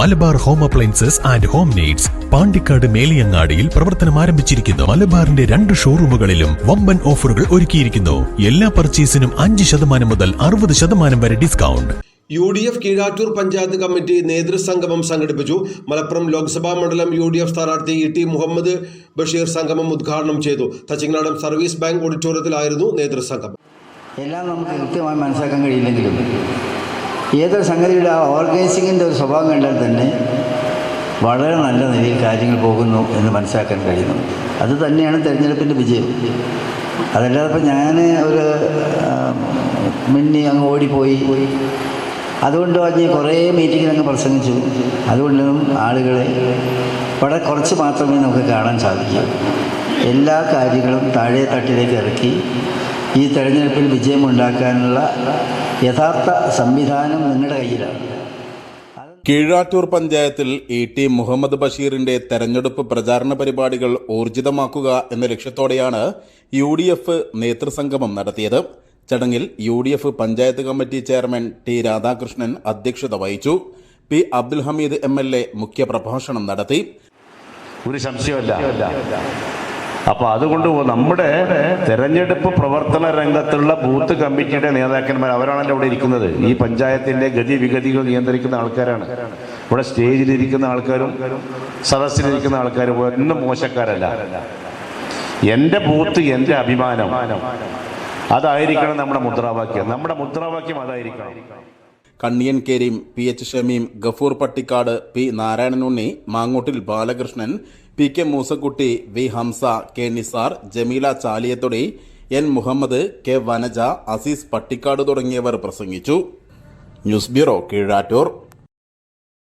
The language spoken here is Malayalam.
Malabar home appliances and home needs Pandikkad മേലിയങ്ങാടിയിൽ പ്രവർത്തനം ആരംഭിച്ചിരിക്കുന്നു. മലബാറിന്റെ രണ്ട് ഷോറൂമുകളിലും വമ്പൻ ഓഫറുകൾ ഒരുക്കിയിരിക്കുന്നു. എല്ലാ പർച്ചേസിനും അഞ്ച് ശതമാനം മുതൽ അറുപത് ശതമാനം വരെ discount. U D F Keezhattur panchayat committee നേതൃസംഗമം സംഘടിപ്പിച്ചു. മലപ്പുറം ലോക്സഭാ മണ്ഡലം യു ഡി എഫ് സ്ഥാനാർത്ഥി ഇ ടി മുഹമ്മദ് ബഷീർ സംഗമം ഉദ്ഘാടനം ചെയ്തു. തച്ചിങ്ങനാടൻ സർവീസ് ബാങ്ക് ഓഡിറ്റോറിയത്തിലായിരുന്നു നേതൃസംഗമം. എല്ലാം നമുക്ക് കൃത്യമായി മനസ്സിലാക്കാൻ കഴിയില്ലെങ്കിലും ഏതൊരു സംഗതിയുടെ ആ ഓർഗനൈസിങ്ങിന്റെ ഒരു സ്വഭാവം കണ്ടാൽ തന്നെ വളരെ നല്ല നിലയിൽ കാര്യങ്ങൾ പോകുന്നു എന്ന് മനസ്സിലാക്കാൻ കഴിയുന്നു. അത് തന്നെയാണ് തിരഞ്ഞെടുപ്പിന്റെ വിജയം. അതല്ലാതെ ഇപ്പം ഞാൻ ഒരു മിന്നി അങ്ങ് ഓടിപ്പോയി. അതുകൊണ്ട് പറഞ്ഞ് കുറേ മീറ്റിങ്ങിൽ അങ്ങ് പ്രസംഗിച്ചു. അതുകൊണ്ടും ആളുകളെ വളരെ കുറച്ച് മാത്രമേ നമുക്ക് കാണാൻ സാധിക്കൂ. എല്ലാ കാര്യങ്ങളും താഴെ തട്ടിലേക്ക് ഇറക്കി ഈ തെരഞ്ഞെടുപ്പിൽ വിജയമുണ്ടാക്കാനുള്ള യഥാർത്ഥ സംവിധാനം നിങ്ങളുടെ കയ്യിലാണ്. കീഴാറ്റൂർ പഞ്ചായത്തിൽ ഇ ടി മുഹമ്മദ് ബഷീറിന്റെ തെരഞ്ഞെടുപ്പ് പ്രചാരണ പരിപാടികൾ ഊർജിതമാക്കുക എന്ന ലക്ഷ്യത്തോടെയാണ് യു ഡി എഫ് നേതൃസംഗമം നടത്തിയത്. ചടങ്ങിൽ U D F panchayat committee chairman T Radhakrishnan അധ്യക്ഷത വഹിച്ചു. P Abdul Hameed M L A മുഖ്യപ്രഭാഷണം നടത്തി. ഒരു സംശയമല്ല അപ്പൊ അതുകൊണ്ട് നമ്മുടെ തെരഞ്ഞെടുപ്പ് പ്രവർത്തന രംഗത്തുള്ള ബൂത്ത് കമ്മിറ്റിയുടെ നേതാക്കന്മാർ അവരാണല്ലോ ഇവിടെ ഇരിക്കുന്നത്. ഈ പഞ്ചായത്തിന്റെ ഗതിവിഗതികൾ നിയന്ത്രിക്കുന്ന ആൾക്കാരാണ്. ഇവിടെ സ്റ്റേജിലിരിക്കുന്ന ആൾക്കാരും സദസ്സിലിരിക്കുന്ന ആൾക്കാരും ഒന്നും മോശക്കാരല്ല. എന്റെ ബൂത്ത് എന്റെ അഭിമാനം. അതായിരിക്കണം നമ്മുടെ മുദ്രാവാക്യം. നമ്മുടെ മുദ്രാവാക്യം അതായിരിക്കണം. Kanniyan P H Shameem Gafoor Pattikkad P Narayananunni Mangottil Balakrishnan P K Moosakutty V Hamza K Nisar Jameela Chaliyathodi N Muhammad K Vanaja Azeez Pattikkad തുടങ്ങിയവർ പ്രസംഗിച്ചു. News bureau Keezhattur.